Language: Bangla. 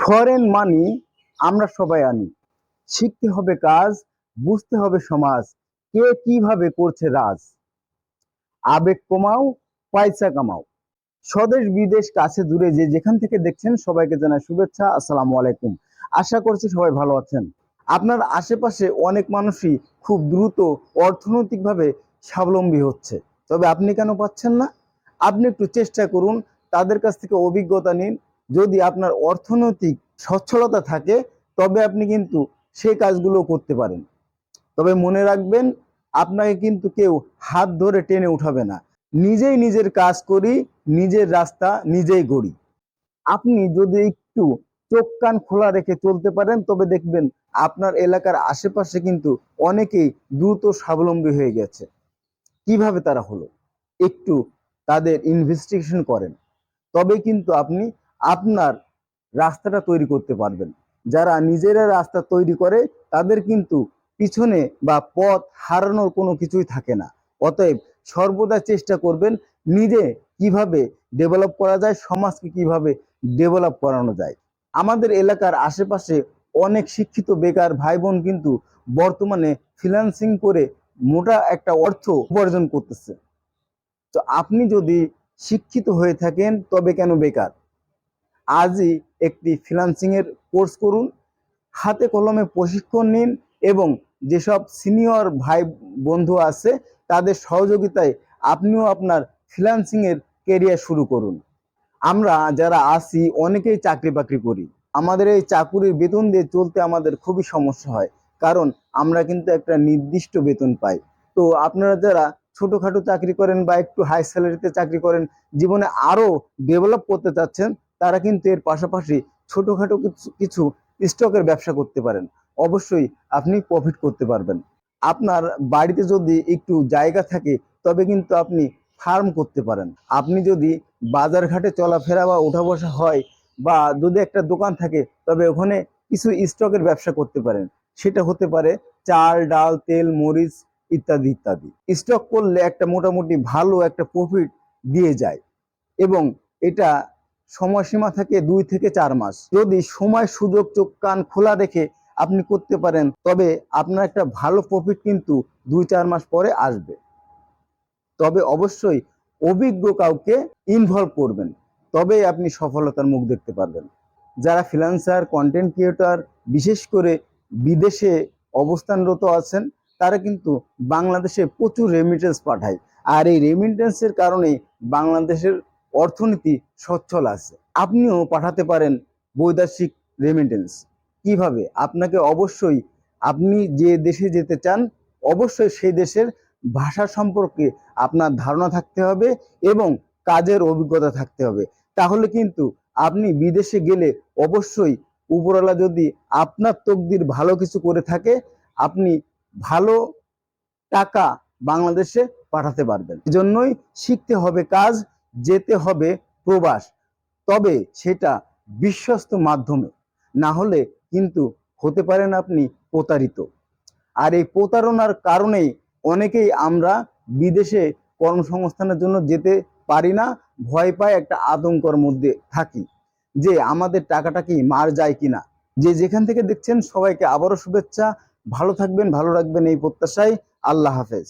ফরেন মানি আমরা সবাই আনি। শিখতে হবে কাজ, বুঝতে হবে সমাজ, কে কীভাবে করছে রাজ। আবেগ কমাও, পয়সা কামাও। স্বদেশ, বিদেশ, কাছে, দূরে, যে যেখান থেকে দেখছেন সবাইকে জানাই শুভেচ্ছা, আসসালামু আলাইকুম। আশা করছি সবাই ভালো আছেন। আপনার আশেপাশে অনেক মানুষই খুব দ্রুত অর্থনৈতিকভাবে স্বাবলম্বী হচ্ছে। তবে আপনি কেন পাচ্ছেন না? আপনি একটু চেষ্টা করুন, তাদের কাছ থেকে অভিজ্ঞতা নিন যদি আপনার অর্থনৈতিক সচ্ছলতা থাকে, তবে আপনি কিন্তু সেই কাজগুলো করতে পারেন। তবে মনে রাখবেন, আপনাকে কিন্তু কেউ হাত ধরে টেনে উঠাবে না। নিজেই নিজের কাজ করি, নিজের রাস্তা নিজেই গড়ি। আপনি যদি একটু চোখ কান খোলা রেখে চলতে পারেন, তবে দেখবেন আপনার এলাকার আশেপাশে কিন্তু অনেকেই দ্রুত স্বাবলম্বী হয়ে গেছে। কীভাবে তারা হলো? একটু তাদের ইনভেস্টিগেশন করেন। তবে কিন্তু আপনি আপনার রাস্তাটা তৈরি করতে পারবেন। যারা নিজেরা রাস্তা তৈরি করে, তাদের কিন্তু পিছনে বা পথ হারানোর কোনো কিছুই থাকে না। অতএব সর্বদা চেষ্টা করবেন নিজে কীভাবে ডেভেলপ করা যায়, সমাজকে কীভাবে ডেভেলপ করানো যায়। আমাদের এলাকার আশেপাশে অনেক শিক্ষিত বেকার ভাই বোন কিন্তু বর্তমানে ফিনান্সিং করে মোটা একটা অর্থ উপার্জন করতেছে। তো আপনি যদি শিক্ষিত হয়ে থাকেন, তবে কেন বেকার? আজই একটি ফ্রিল্যান্সিং এর কোর্স করুন। হাতে কলমে প্রশিক্ষণ নিন এবং যেসব সিনিয়র ভাই বন্ধু আছে, তাদের সহযোগিতায় আপনিও আপনার ফ্রিল্যান্সিং এর কেরিয়ার শুরু করুন। আমরা যারা আছি, অনেকেই চাকরি বাকরি করি। আমাদের এই চাকুরির বেতন দিয়ে চলতে আমাদের খুবই সমস্যা হয়, কারণ আমরা কিন্তু একটা নির্দিষ্ট বেতন পাই। তো আপনারা যারা ছোটোখাটো চাকরি করেন বা একটু হাই স্যালারিতে চাকরি করেন, জীবনে আরও ডেভেলপ করতে চাচ্ছেন তারা কিন্তু এর পাশাপাশি ছোটখাটো কিছু- স্টকের ব্যবসা করতে পারেন। অবশ্যই আপনি প্রফিট করতে পারবেন। আপনার বাড়িতে যদি একটু জায়গা থাকে, তবে কিন্তু আপনি ফার্ম করতে পারেন। আপনি যদি বাজার ঘাটে চলাফেরা বা ওঠা বসা হয় বা যদি একটা দোকান থাকে, তবে ওখানে কিছু স্টকের ব্যবসা করতে পারেন। সেটা হতে পারে চাল, ডাল, তেল, মরিচ ইত্যাদি ইত্যাদি। স্টক করলে একটা মোটামুটি ভালো একটা প্রফিট দিয়ে যায়। এবং এটা সময়সীমা থাকে দুই থেকে চার মাস। যদি সময় সুযোগ চোখ কান খোলা রেখে আপনি করতে পারেন, তবে আপনার একটা ভালো প্রফিট কিন্তু দুই চার মাস পরে আসবে। তবে অবশ্যই অভিজ্ঞ কাউকে ইনভলভ করবেন, তবেই আপনি সফলতার মুখ দেখতে পারবেন। যারা ফ্রিল্যান্সার কন্টেন্ট ক্রিয়েটর বিশেষ করে বিদেশে অবস্থানরত আছেন, তারা কিন্তু বাংলাদেশে প্রচুর রেমিটেন্স পাঠায়। আর এই রেমিটেন্সের কারণেই বাংলাদেশের অর্থনীতি সচ্ছল আছে। আপনিও পাঠাতে পারেন বৈদেশিক রেমিটেন্স কীভাবে? আপনাকে অবশ্যই আপনি যে দেশে যেতে চান, অবশ্যই সেই দেশের ভাষা সম্পর্কে আপনার ধারণা থাকতে হবে এবং কাজের অভিজ্ঞতা থাকতে হবে। তাহলে কিন্তু আপনি বিদেশে গেলে অবশ্যই উপরওয়ালা যদি আপনার তকদির ভালো কিছু করে থাকে, আপনি ভালো টাকা বাংলাদেশে পাঠাতে পারবেন। এজন্যই শিখতে হবে কাজ যেতে হবে প্রবাস। তবে সেটা বিশ্বস্ত মাধ্যমে। না হলে কিন্তু হতে পারেন আপনি প্রতারিত। আর এই প্রতারণার কারণেই অনেকেই আমরা বিদেশে কর্মসংস্থানের জন্য যেতে পারি না, ভয় পায় একটা আতঙ্কর মধ্যে থাকি যে আমাদের টাকাটা কি মার যায় কিনা। যে যেখান থেকে দেখছেন সবাইকে আবারও শুভেচ্ছা। ভালো থাকবেন, ভালো রাখবেন এই প্রত্যাশায়। আল্লাহ হাফেজ।